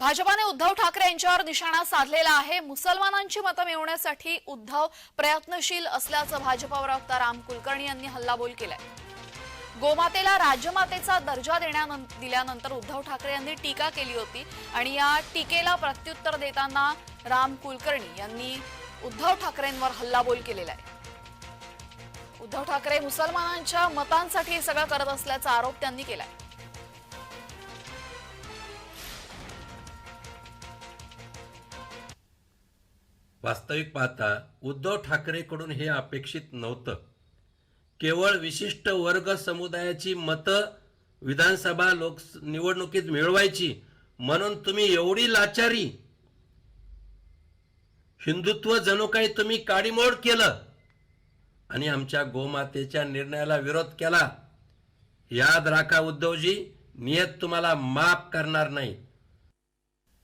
भाजपाने उद्धव ठाकरे यांच्यावर निशाणा साधलेला आहे. मुसलमानांची मतं मिळवण्यासाठी उद्धव प्रयत्नशील असल्याचं भाजप प्रवक्ता राम कुलकर्णी यांनी हल्लाबोल केलाय. गोमातेला राजमातेचा दर्जा देण्यानं- दिल्यानंतर उद्धव ठाकरे यांनी टीका केली होती आणि या टीकेला प्रत्युत्तर देताना राम कुलकर्णी यांनी उद्धव ठाकरेंवर हल्लाबोल केलेला आहे. उद्धव ठाकरे मुसलमानांच्या मतांसाठी हे सगळं करत असल्याचा आरोप त्यांनी केलाय. वास्तविक पाहता उद्धव ठाकरेकडून हे अपेक्षित नव्हतं. केवळ विशिष्ट वर्ग समुदायाची मतं विधानसभा लोक निवडणुकीत मिळवायची म्हणून तुम्ही एवढी लाचारी. हिंदुत्व जणू काही तुम्ही काडीमोड केलं. आणि आमच्या गोमातेच्या निर्णयाला विरोध केला. याद राखा उद्धवजी नियत तुम्हाला माफ करणार नाही.